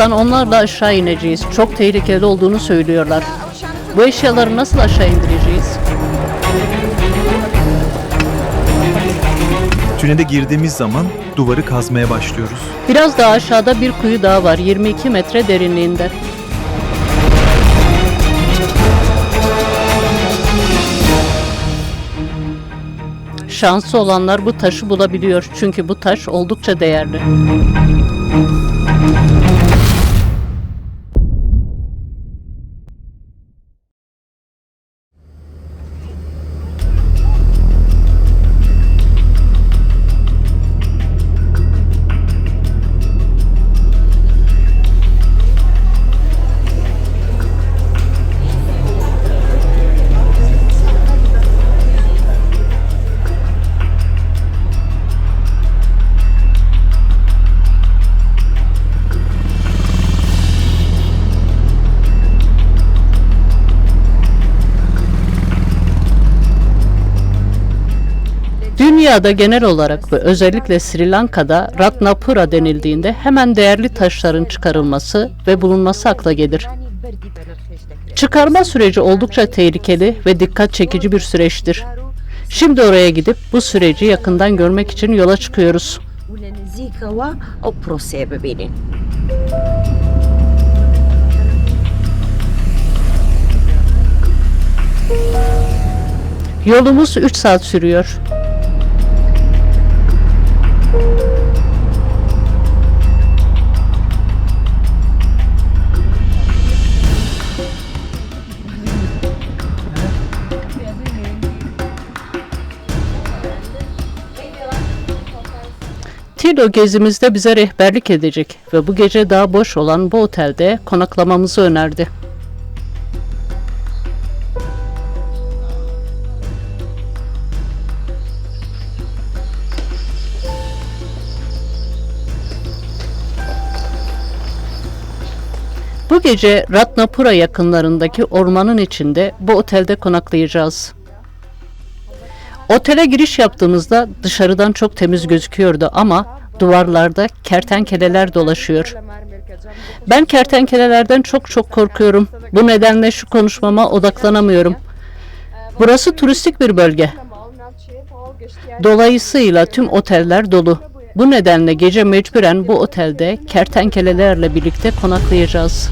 Birazdan onlarla aşağı ineceğiz. Çok tehlikeli olduğunu söylüyorlar. Bu eşyaları nasıl aşağı indireceğiz? Tünele girdiğimiz zaman duvarı kazmaya başlıyoruz. Biraz daha aşağıda bir kuyu daha var 22 metre derinliğinde. Şanslı olanlar bu taşı bulabiliyor çünkü bu taş oldukça değerli. Dünyada genel olarak ve özellikle Sri Lanka'da Ratnapura denildiğinde hemen değerli taşların çıkarılması ve bulunması akla gelir. Çıkarma süreci oldukça tehlikeli ve dikkat çekici bir süreçtir. Şimdi oraya gidip bu süreci yakından görmek için yola çıkıyoruz. Yolumuz 3 saat sürüyor. Tilo gezimizde bize rehberlik edecek ve bu gece daha boş olan bu otelde konaklamamızı önerdi. Bu gece Ratnapura yakınlarındaki ormanın içinde bu otelde konaklayacağız. Otele giriş yaptığımızda dışarıdan çok temiz gözüküyordu ama duvarlarda kertenkeleler dolaşıyor. Ben kertenkelelerden çok çok korkuyorum. Bu nedenle şu konuşmama odaklanamıyorum. Burası turistik bir bölge. Dolayısıyla tüm oteller dolu. Bu nedenle gece mecburen bu otelde kertenkelelerle birlikte konaklayacağız.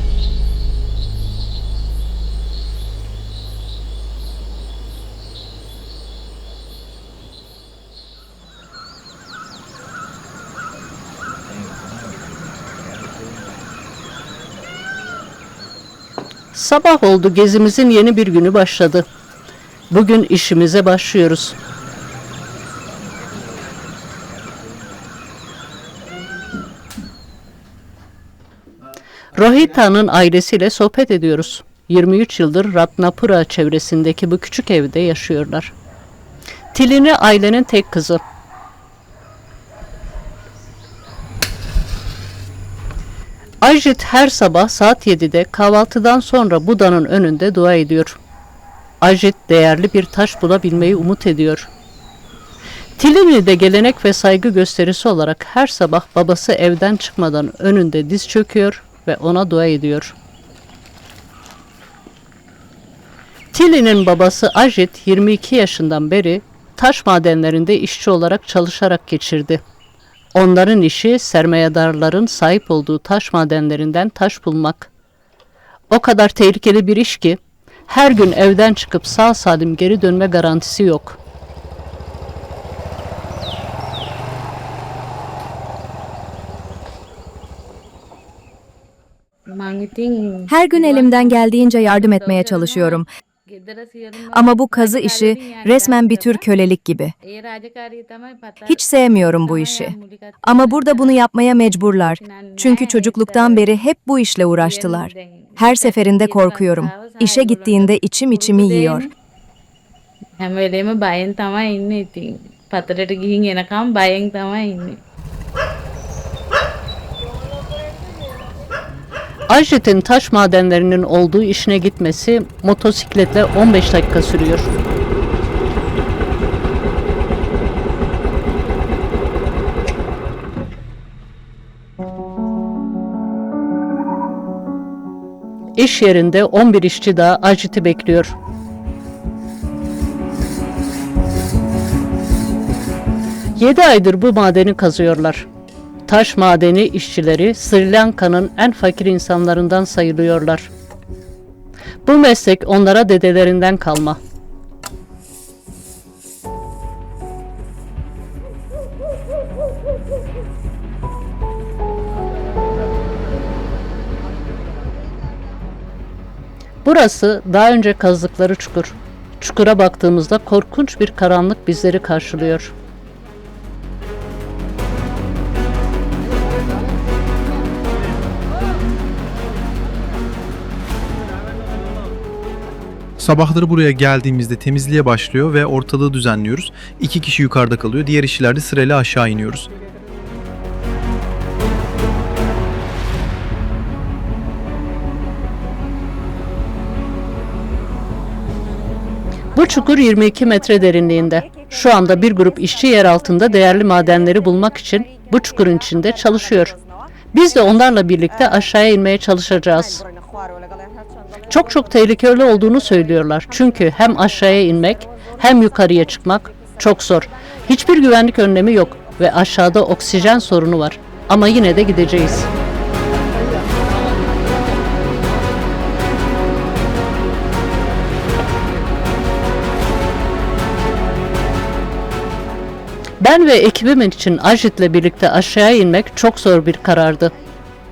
Sabah oldu gezimizin yeni bir günü başladı. Bugün işimize başlıyoruz. Rohita'nın ailesiyle sohbet ediyoruz. 23 yıldır Ratnapura çevresindeki bu küçük evde yaşıyorlar. Tilini ailenin tek kızı. Ajit her sabah saat 7'de kahvaltıdan sonra Buda'nın önünde dua ediyor. Ajit değerli bir taş bulabilmeyi umut ediyor. Tilini de gelenek ve saygı gösterisi olarak her sabah babası evden çıkmadan önünde diz çöküyor ve ona dua ediyor. Tili'nin babası Ajit 22 yaşından beri taş madenlerinde işçi olarak çalışarak geçirdi. Onların işi sermayedarların sahip olduğu taş madenlerinden taş bulmak. O kadar tehlikeli bir iş ki her gün evden çıkıp sağ salim geri dönme garantisi yok. Her gün elimden geldiğince yardım etmeye çalışıyorum. Ama bu kazı işi resmen bir tür kölelik gibi. Hiç sevmiyorum bu işi. Ama burada bunu yapmaya mecburlar. Çünkü çocukluktan beri hep bu işle uğraştılar. Her seferinde korkuyorum. İşe gittiğinde içim içimi yiyor. හැම වෙලේම බයෙන් තමයි ඉන්නේ ඉතින්. පතරට ගිහින් එනකම් බයෙන් තමයි ඉන්නේ. Ajit'in taş madenlerinin olduğu işine gitmesi motosikletle 15 dakika sürüyor. İş yerinde 11 işçi daha Ajit'i bekliyor. Yedi aydır bu madeni kazıyorlar. Taş madeni işçileri Sri Lanka'nın en fakir insanlarından sayılıyorlar. Bu meslek onlara dedelerinden kalma. Burası daha önce kazdıkları çukur. Çukura baktığımızda korkunç bir karanlık bizleri karşılıyor. Sabahları buraya geldiğimizde temizliğe başlıyor ve ortalığı düzenliyoruz. İki kişi yukarıda kalıyor. Diğer işçilerde sırayla aşağı iniyoruz. Bu çukur 22 metre derinliğinde. Şu anda bir grup işçi yer altında değerli madenleri bulmak için bu çukurun içinde çalışıyor. Biz de onlarla birlikte aşağıya inmeye çalışacağız. Çok çok tehlikeli olduğunu söylüyorlar. Çünkü hem aşağıya inmek hem yukarıya çıkmak çok zor. Hiçbir güvenlik önlemi yok ve aşağıda oksijen sorunu var. Ama yine de gideceğiz. Ben ve ekibim için Ajit'le birlikte aşağıya inmek çok zor bir karardı.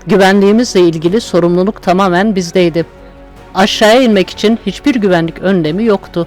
Güvenliğimizle ilgili sorumluluk tamamen bizdeydi. Aşağıya inmek için hiçbir güvenlik önlemi yoktu.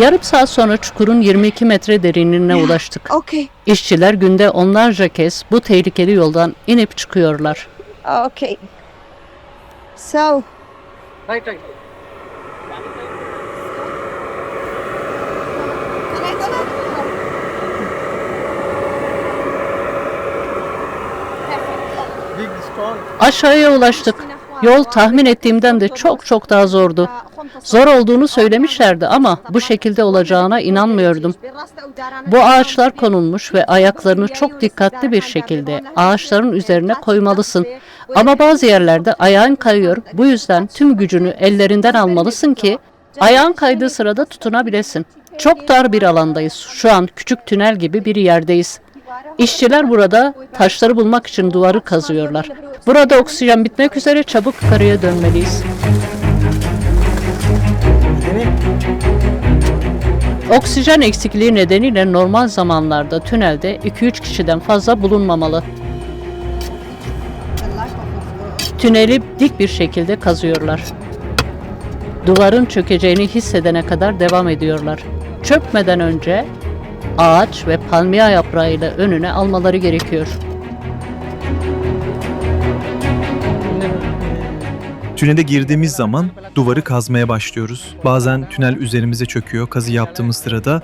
Yarım saat sonra çukurun 22 metre derinliğine ulaştık. Okay. İşçiler günde onlarca kez bu tehlikeli yoldan inip çıkıyorlar. Okay. So. Aşağıya ulaştık. Yol tahmin ettiğimden de çok çok daha zordu. Zor olduğunu söylemişlerdi ama bu şekilde olacağına inanmıyordum. Bu ağaçlar konulmuş ve ayaklarını çok dikkatli bir şekilde ağaçların üzerine koymalısın. Ama bazı yerlerde ayağın kayıyor. Bu yüzden tüm gücünü ellerinden almalısın ki ayağın kaydığı sırada tutunabilesin. Çok dar bir alandayız. Şu an küçük tünel gibi bir yerdeyiz. İşçiler burada taşları bulmak için duvarı kazıyorlar. Burada oksijen bitmek üzere çabuk yukarıya dönmeliyiz. Oksijen eksikliği nedeniyle normal zamanlarda tünelde 2-3 kişiden fazla bulunmamalı. Tüneli dik bir şekilde kazıyorlar. Duvarın çökeceğini hissedene kadar devam ediyorlar. Çökmeden önce ağaç ve palmiye yaprağıyla önüne almaları gerekiyor. Tünele girdiğimiz zaman duvarı kazmaya başlıyoruz. Bazen tünel üzerimize çöküyor kazı yaptığımız sırada.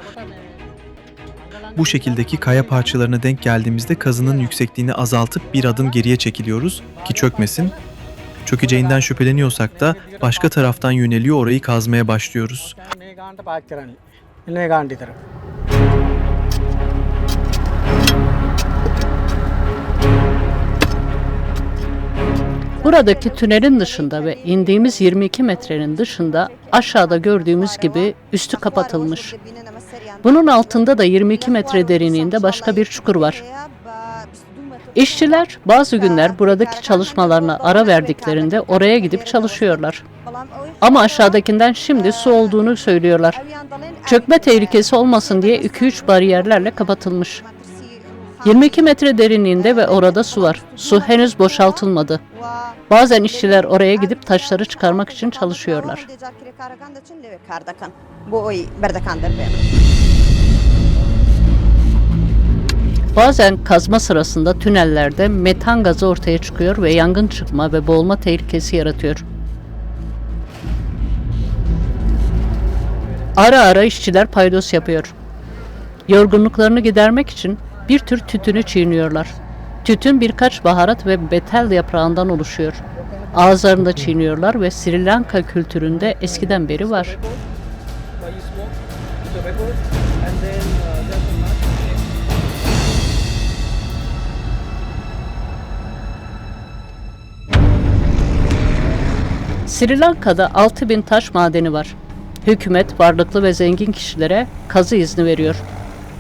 Bu şekildeki kaya parçalarına denk geldiğimizde kazının yüksekliğini azaltıp bir adım geriye çekiliyoruz ki çökmesin. Çökeceğinden şüpheleniyorsak da başka taraftan yöneliyor orayı kazmaya başlıyoruz. Buradaki tünelin dışında ve indiğimiz 22 metrenin dışında aşağıda gördüğümüz gibi üstü kapatılmış. Bunun altında da 22 metre derinliğinde başka bir çukur var. İşçiler bazı günler buradaki çalışmalarına ara verdiklerinde oraya gidip çalışıyorlar. Ama aşağıdakinden şimdi su olduğunu söylüyorlar. Çökme tehlikesi olmasın diye 2-3 bariyerlerle kapatılmış. 22 metre derinliğinde ve orada su var. Su henüz boşaltılmadı. Bazen işçiler oraya gidip taşları çıkarmak için çalışıyorlar. Bazen kazma sırasında tünellerde metan gazı ortaya çıkıyor ve yangın çıkma ve boğulma tehlikesi yaratıyor. Ara ara işçiler paydos yapıyor. Yorgunluklarını gidermek için bir tür tütünü çiğniyorlar. Tütün birkaç baharat ve betel yaprağından oluşuyor. Ağızlarında çiğniyorlar ve Sri Lanka kültüründe eskiden beri var. Sri Lanka'da 6000 taş madeni var. Hükümet varlıklı ve zengin kişilere kazı izni veriyor.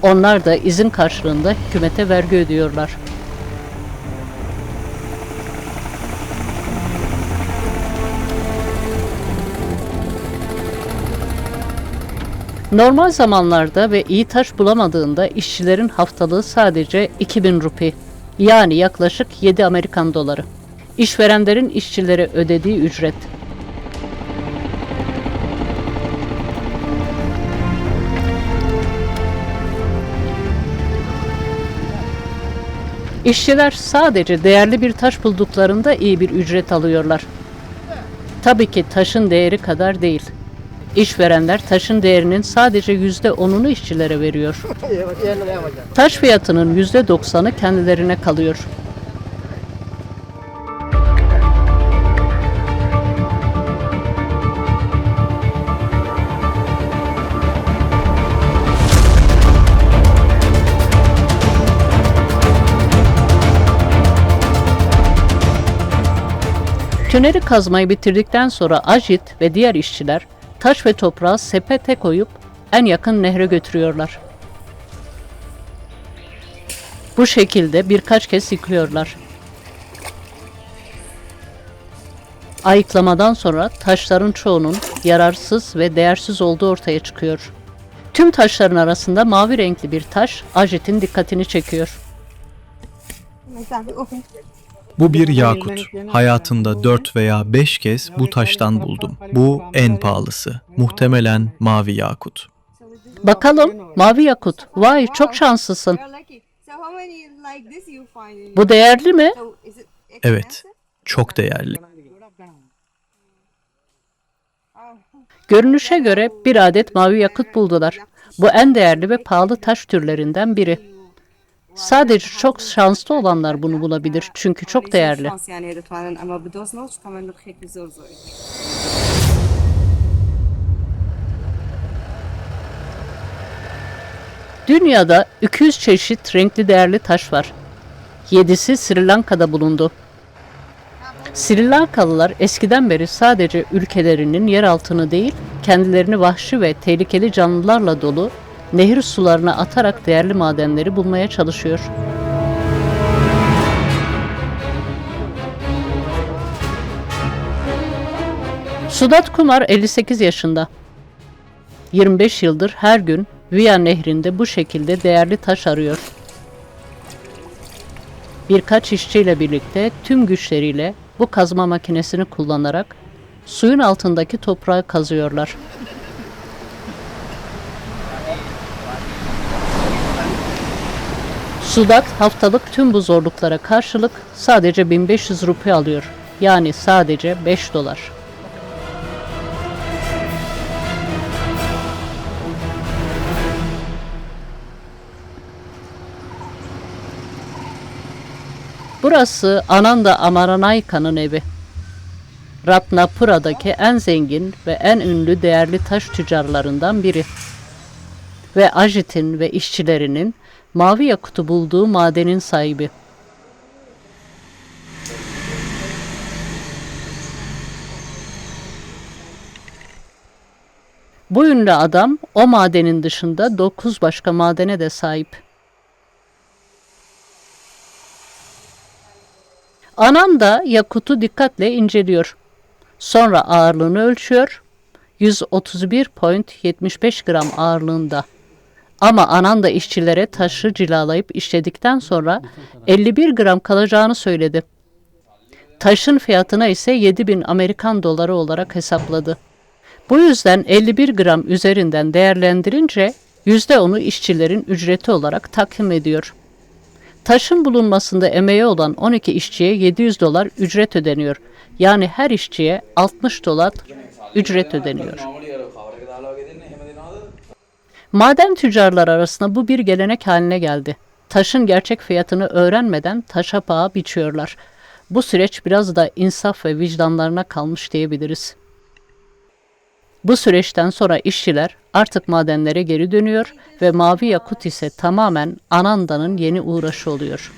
Onlar da izin karşılığında hükümete vergi ödüyorlar. Normal zamanlarda ve iyi taş bulamadığında işçilerin haftalığı sadece 2000 rupi yani yaklaşık 7 Amerikan doları. İşverenlerin işçilere ödediği ücret. İşçiler sadece değerli bir taş bulduklarında iyi bir ücret alıyorlar. Tabii ki taşın değeri kadar değil. İşverenler taşın değerinin sadece yüzde onunu işçilere veriyor. Taş fiyatının yüzde doksanı kendilerine kalıyor. Tüneli kazmayı bitirdikten sonra Ajit ve diğer işçiler taş ve toprağı sepete koyup en yakın nehre götürüyorlar. Bu şekilde birkaç kez yıkıyorlar. Ayıklamadan sonra taşların çoğunun yararsız ve değersiz olduğu ortaya çıkıyor. Tüm taşların arasında mavi renkli bir taş Ajit'in dikkatini çekiyor. Bu bir yakut. Hayatımda 4 veya 5 kez bu taştan buldum. Bu en pahalısı. Muhtemelen mavi yakut. Bakalım mavi yakut. Vay çok şanslısın. Bu değerli mi? Evet, çok değerli. Görünüşe göre bir adet mavi yakut buldular. Bu en değerli ve pahalı taş türlerinden biri. Sadece çok şanslı olanlar bunu bulabilir çünkü çok değerli. Dünyada 200 çeşit renkli değerli taş var. Yedisi Sri Lanka'da bulundu. Sri Lankalılar eskiden beri sadece ülkelerinin yer altını değil, kendilerini vahşi ve tehlikeli canlılarla dolu nehir sularına atarak değerli madenleri bulmaya çalışıyor. Sudat Kumar 58 yaşında. 25 yıldır her gün Via Nehri'nde bu şekilde değerli taş arıyor. Birkaç işçiyle birlikte tüm güçleriyle bu kazma makinesini kullanarak suyun altındaki toprağı kazıyorlar. Sudat haftalık tüm bu zorluklara karşılık sadece 1500 rupi alıyor. Yani sadece 5 dolar. Burası Ananda Amaranaika'nın evi. Ratnapura'daki en zengin ve en ünlü değerli taş tüccarlarından biri. Ve Ajit'in ve işçilerinin mavi yakutu bulduğu madenin sahibi. Bu ünlü adam o madenin dışında 9 başka madene de sahip. Ananda yakutu dikkatle inceliyor. Sonra ağırlığını ölçüyor. 131.75 gram ağırlığında. Ama Ananda işçilere taşı cilalayıp işledikten sonra 51 gram kalacağını söyledi. Taşın fiyatına ise 7000 Amerikan doları olarak hesapladı. Bu yüzden 51 gram üzerinden değerlendirince %10'u işçilerin ücreti olarak takdim ediyor. Taşın bulunmasında emeği olan 12 işçiye 700 dolar ücret ödeniyor. Yani her işçiye 60 dolar ücret ödeniyor. Maden tüccarlar arasında bu bir gelenek haline geldi. Taşın gerçek fiyatını öğrenmeden taşa paha biçiyorlar. Bu süreç biraz da insaf ve vicdanlarına kalmış diyebiliriz. Bu süreçten sonra işçiler artık madenlere geri dönüyor ve mavi yakut ise tamamen Ananda'nın yeni uğraşı oluyor.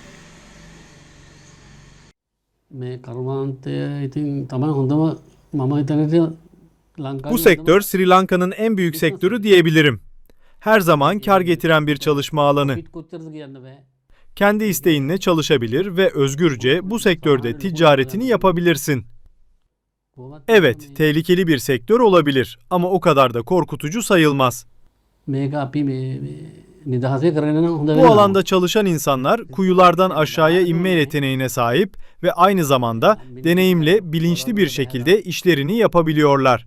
Bu sektör Sri Lanka'nın en büyük sektörü diyebilirim her zaman kar getiren bir çalışma alanı. Kendi isteğinle çalışabilir ve özgürce bu sektörde ticaretini yapabilirsin. Evet, tehlikeli bir sektör olabilir ama o kadar da korkutucu sayılmaz. Bu alanda çalışan insanlar kuyulardan aşağıya inme yeteneğine sahip ve aynı zamanda deneyimle bilinçli bir şekilde işlerini yapabiliyorlar.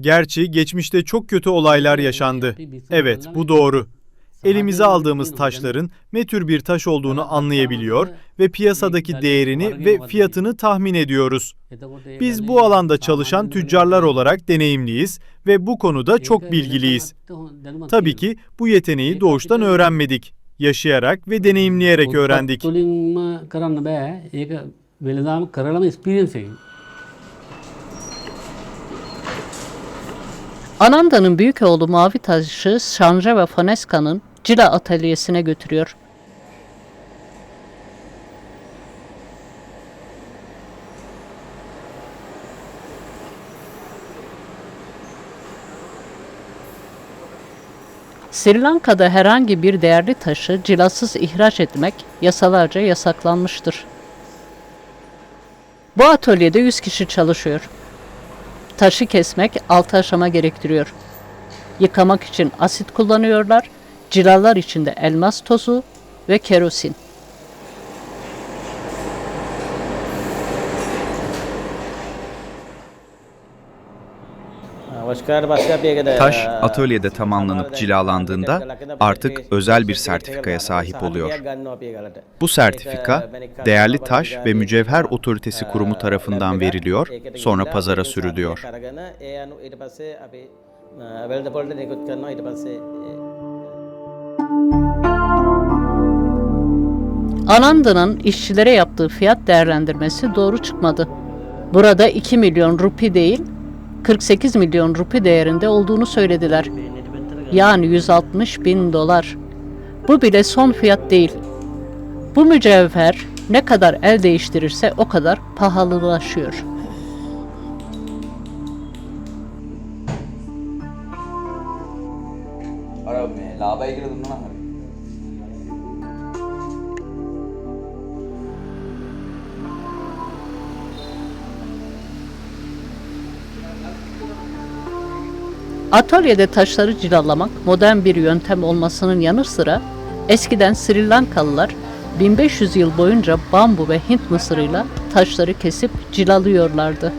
Gerçi geçmişte çok kötü olaylar yaşandı. Evet, bu doğru. Elimize aldığımız taşların ne tür bir taş olduğunu anlayabiliyor ve piyasadaki değerini ve fiyatını tahmin ediyoruz. Biz bu alanda çalışan tüccarlar olarak deneyimliyiz ve bu konuda çok bilgiliyiz. Tabii ki bu yeteneği doğuştan öğrenmedik. Yaşayarak ve deneyimleyerek öğrendik. Ananda'nın büyük oğlu Mavi Taş'ı Şanja ve Foneska'nın cila atölyesine götürüyor. Sri Lanka'da herhangi bir değerli taşı cilasız ihraç etmek yasalarca yasaklanmıştır. Bu atölyede 100 kişi çalışıyor. Taşı kesmek 6 aşama gerektiriyor. Yıkamak için asit kullanıyorlar, cilalar için de elmas tozu ve kerosin. Taş atölyede tamamlanıp cilalandığında artık özel bir sertifikaya sahip oluyor. Bu sertifika Değerli Taş ve Mücevher Otoritesi Kurumu tarafından veriliyor, sonra pazara sürülüyor. Ananda'nın işçilere yaptığı fiyat değerlendirmesi doğru çıkmadı. Burada 2 milyon rupi değil, 48 milyon rupi değerinde olduğunu söylediler. Yani 160 bin dolar. Bu bile son fiyat değil. Bu mücevher ne kadar el değiştirirse o kadar pahalılaşıyor. Atölyede taşları cilalamak modern bir yöntem olmasının yanı sıra eskiden Sri Lankalılar 1500 yıl boyunca bambu ve Hint mısırıyla taşları kesip cilalıyorlardı.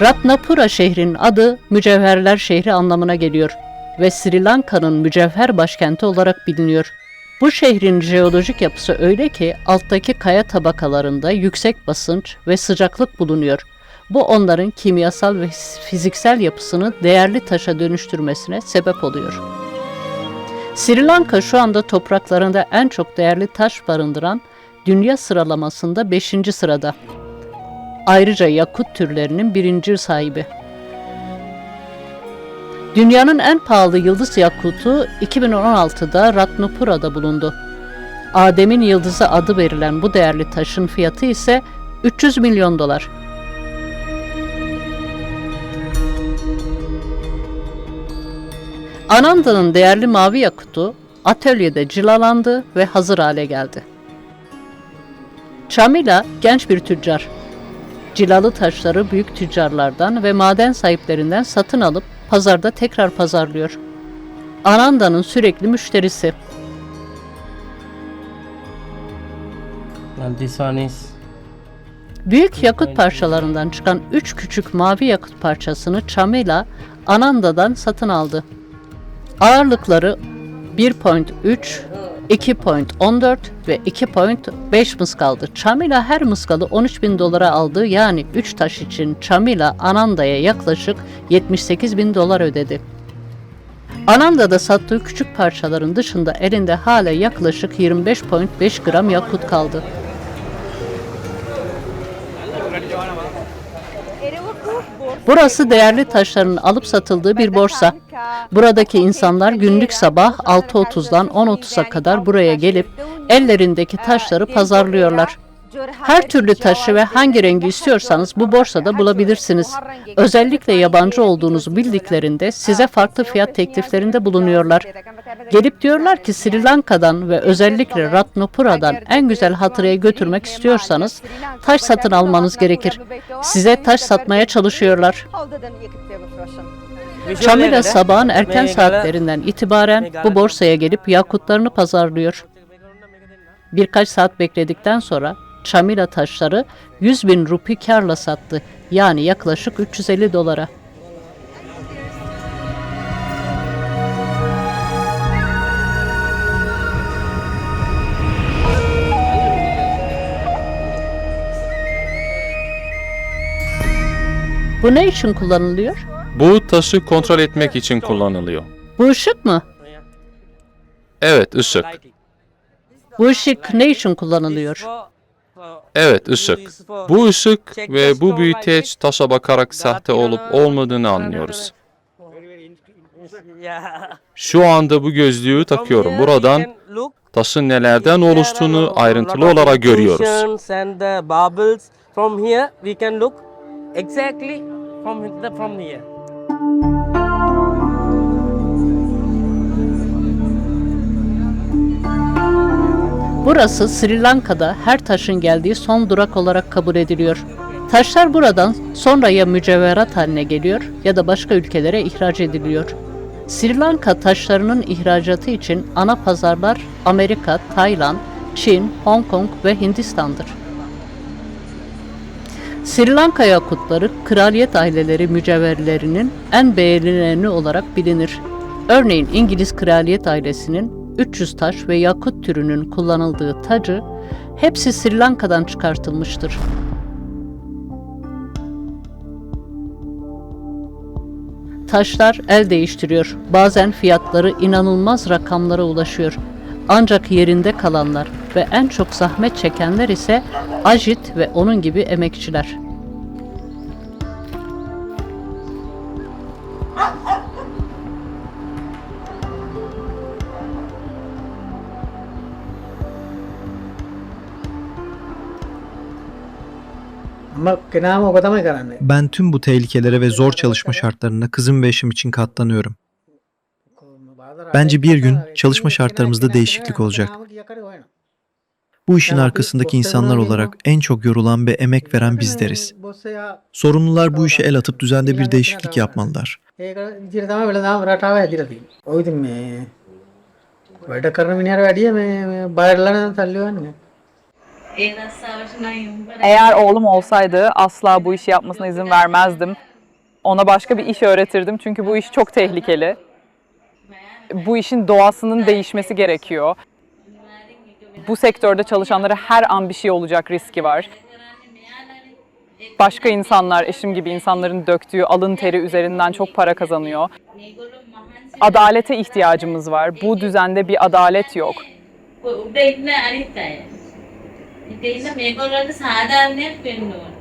Ratnapura şehrinin adı mücevherler şehri anlamına geliyor ve Sri Lanka'nın mücevher başkenti olarak biliniyor. Bu şehrin jeolojik yapısı öyle ki alttaki kaya tabakalarında yüksek basınç ve sıcaklık bulunuyor. Bu onların kimyasal ve fiziksel yapısını değerli taşa dönüştürmesine sebep oluyor. Sri Lanka şu anda topraklarında en çok değerli taş barındıran dünya sıralamasında 5. sırada. Ayrıca yakut türlerinin birinci sahibi. Dünyanın en pahalı yıldız yakutu 2016'da Ratnapura'da bulundu. Adem'in yıldızı adı verilen bu değerli taşın fiyatı ise 300 milyon dolar. Ananda'nın değerli mavi yakutu atölyede cilalandı ve hazır hale geldi. Chamila genç bir tüccar. Cilalı taşları büyük tüccarlardan ve maden sahiplerinden satın alıp pazarda tekrar pazarlıyor. Ananda'nın sürekli müşterisi. And this one is Büyük yakut parçalarından çıkan üç küçük mavi yakut parçasını Chamila Ananda'dan satın aldı. Ağırlıkları 1.3, 2.14 ve 2.5 mıskaldı. Chamila her mıskalı 13 bin dolara aldı yani 3 taş için Chamila Ananda'ya yaklaşık 78 bin dolar ödedi. Ananda'da sattığı küçük parçaların dışında elinde hala yaklaşık 25.5 gram yakut kaldı. Burası değerli taşların alıp satıldığı bir borsa. Buradaki insanlar günlük sabah 6.30'dan 10.30'a kadar buraya gelip ellerindeki taşları pazarlıyorlar. Her türlü taşı ve hangi rengi istiyorsanız bu borsada bulabilirsiniz. Özellikle yabancı olduğunuzu bildiklerinde size farklı fiyat tekliflerinde bulunuyorlar. Gelip diyorlar ki Sri Lanka'dan ve özellikle Ratnapura'dan en güzel hatıraya götürmek istiyorsanız taş satın almanız gerekir. Size taş satmaya çalışıyorlar. Chamila sabahın erken saatlerinden itibaren bu borsaya gelip yakutlarını pazarlıyor. Birkaç saat bekledikten sonra Chamila taşları 100 bin rupi karla sattı. Yani yaklaşık 350 dolara. Bu ne için kullanılıyor? Bu taşı kontrol etmek için kullanılıyor. Bu ışık mı? Evet, ışık. Bu ışık ne için kullanılıyor? Evet, ışık. Bu ışık ve bu büyüteç taşa bakarak sahte olup olmadığını anlıyoruz. Şu anda bu gözlüğü takıyorum. Buradan taşın nelerden oluştuğunu ayrıntılı olarak görüyoruz. From here we can look exactly from the from here. Burası Sri Lanka'da her taşın geldiği son durak olarak kabul ediliyor. Taşlar buradan sonra ya mücevherat haline geliyor ya da başka ülkelere ihraç ediliyor. Sri Lanka taşlarının ihracatı için ana pazarlar Amerika, Tayland, Çin, Hong Kong ve Hindistan'dır. Sri Lanka yakutları kraliyet aileleri mücevherlerinin en beğenileni olarak bilinir. Örneğin İngiliz kraliyet ailesinin 300 taş ve yakut türünün kullanıldığı tacı hepsi Sri Lanka'dan çıkartılmıştır. Taşlar el değiştiriyor. Bazen fiyatları inanılmaz rakamlara ulaşıyor. Ancak yerinde kalanlar ve en çok zahmet çekenler ise Ajit ve onun gibi emekçiler. Ben tüm bu tehlikelere ve zor çalışma şartlarına kızım ve eşim için katlanıyorum. Bence bir gün çalışma şartlarımızda değişiklik olacak. Bu işin arkasındaki insanlar olarak en çok yorulan ve emek veren bizleriz. Sorumlular bu işe el atıp düzende bir değişiklik yapmalılar. Böyle karnım iner verdiye mi? Bayarlarına sallıyor anne. Eğer oğlum olsaydı asla bu işi yapmasına izin vermezdim. Ona başka bir iş öğretirdim çünkü bu iş çok tehlikeli. Bu işin doğasının değişmesi gerekiyor. Bu sektörde çalışanlara her an bir şey olacak riski var. Başka insanlar, eşim gibi insanların döktüğü alın teri üzerinden çok para kazanıyor. Adalete ihtiyacımız var. Bu düzende bir adalet yok. ඉතින් ඉන්න මේගොල්ලන්ට සාධාරණයක් වෙන්න ඕන.